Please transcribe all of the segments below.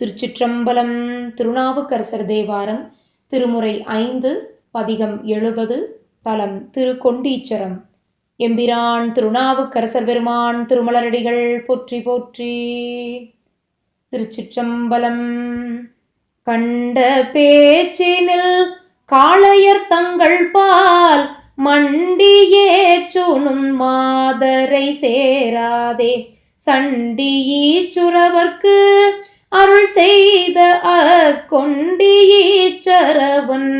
திருச்சிற்றம்பலம் திருநாவுக்கரசர் தேவாரம் திருமுறை ஐந்து பதிகம் எழுபது தலம் திருக்கொண்டீச்சரம். எம்பிரான் திருநாவுக்கரசர் பெருமான் திருமலரடிகள் போற்றி போற்றி. திருச்சிற்றம்பலம் கண்ட பேச்சினில் காளையர் தங்கள் பால் மண்டியே சுணும் மாதரை சேராதே. சண்டியீச்சுரவர்க்கு அருள் செய்த அக்கொண்டியீச்சரவன்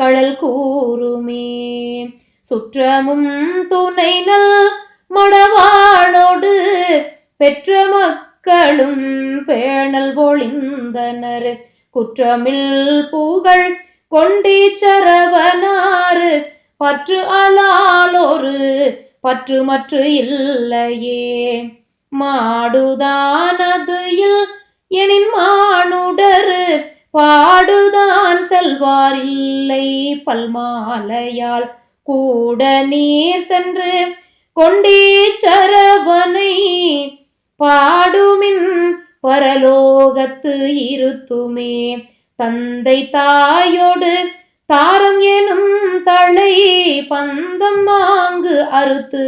கடல் கூறுமே. சுற்றமும் துணை நல் மடவாளோடு பெற்ற மக்களும் பேணல் பொழிந்தனர். குற்றமில் புகழ் கொண்டீச்சரவனாறு பற்று அலாலொரு பற்று மற்று இல்லையே. மாடுதானது எனின் மானுடரு பாடுதான் செல்வார் இல்லை பல்மாலையால். கூட நீர் சென்று கொண்டீச்சரவனை பாடுமின் பரலோகத்து இருத்துமே. தந்தை தாயோடு தாரம் எனும் தழை பந்தம் மாங்கு அறுத்து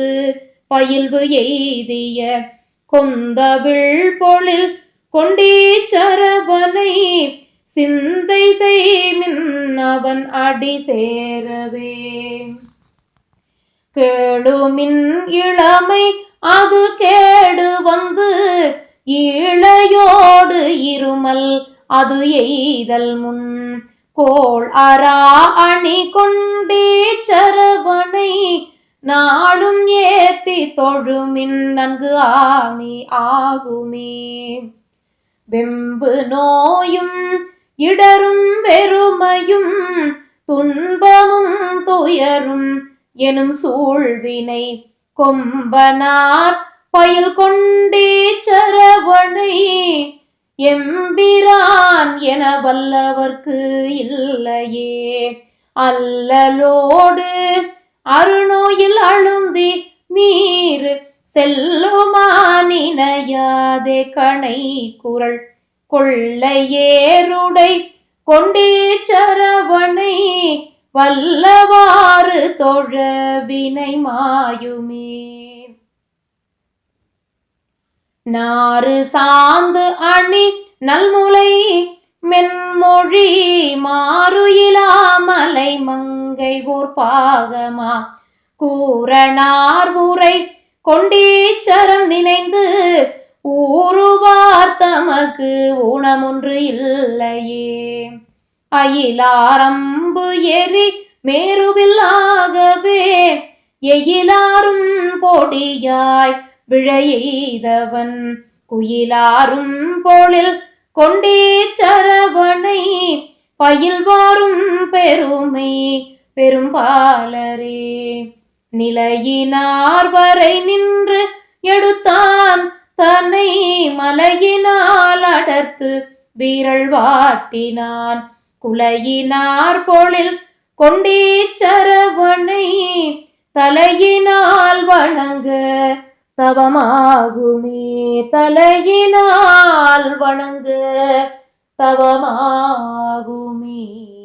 பயில்வு எய்திய கொந்தவிழ் பொழில் கொண்டே சரவனை சிந்தை செய்மின் அவன் அடி சேரவே. கேளுமின் இளமை அது கேடு வந்து இளையோடு இருமல் அது எய்தல் முன். கோள் அரா அணி கொண்டே சரவனை நாளும் ஏத்தி தொழுமின் நன்கு ஆமி ஆகுமே. வெம்பு நோயும் இடரும் வெறுமையும் துன்பமும் துயரும் எனும் சூழ்வினை கொம்பனார் பயில் கொண்டே சரவணை. எம்பிரான் என வல்லவர்க்கு இல்லையே. அல்லலோடு அருணோயில் அழுந்தி நீர் செல்லுமானினையாதே கணை குரல். கொள்ளையேருடை கொண்டே சரவணை வல்லவாறு தொழ வினை மாயுமே. நாறு சாந்து அணி நல்முலை மென்மொழி மாறுயிலாமலை மங்கை ஓர் பாகமா கூறனார் உரை கொண்டீச்சரம் நினைந்து ஊறுவார் தமக்கு ஊனமொன்று இல்லையே. அயிலாரம்பு எரி மேருவில்லாகவே எயிலாரும் பொடியாய் விழையெய்தவன். குயிலாரும் பொழில் கொண்டீச்சரவனை பயில்வாரும் பெருமை பெரும்பாலரே. நிலையினார் வரை நின்று எடுத்தான் தன்னை மலையினால் அடர்த்து வீரல் வாட்டினான். குலையினார் பொழில் கொண்டே கொண்டீச்சரவனை தலையினால் வணங்க தவமாகுமே. தலையினால் வணங்க தவமாகுமே.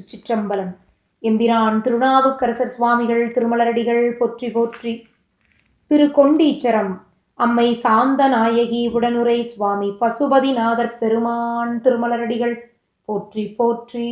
திருச்சிற்றம்பலம். எம்பிரான் திருநாவுக்கரசர் சுவாமிகள் திருமலரடிகள் போற்றி போற்றி. திரு கொண்டீச்சரம் அம்மை சாந்த நாயகி உடனுரை சுவாமி பசுபதிநாதர் பெருமான் திருமலரடிகள் போற்றி போற்றி.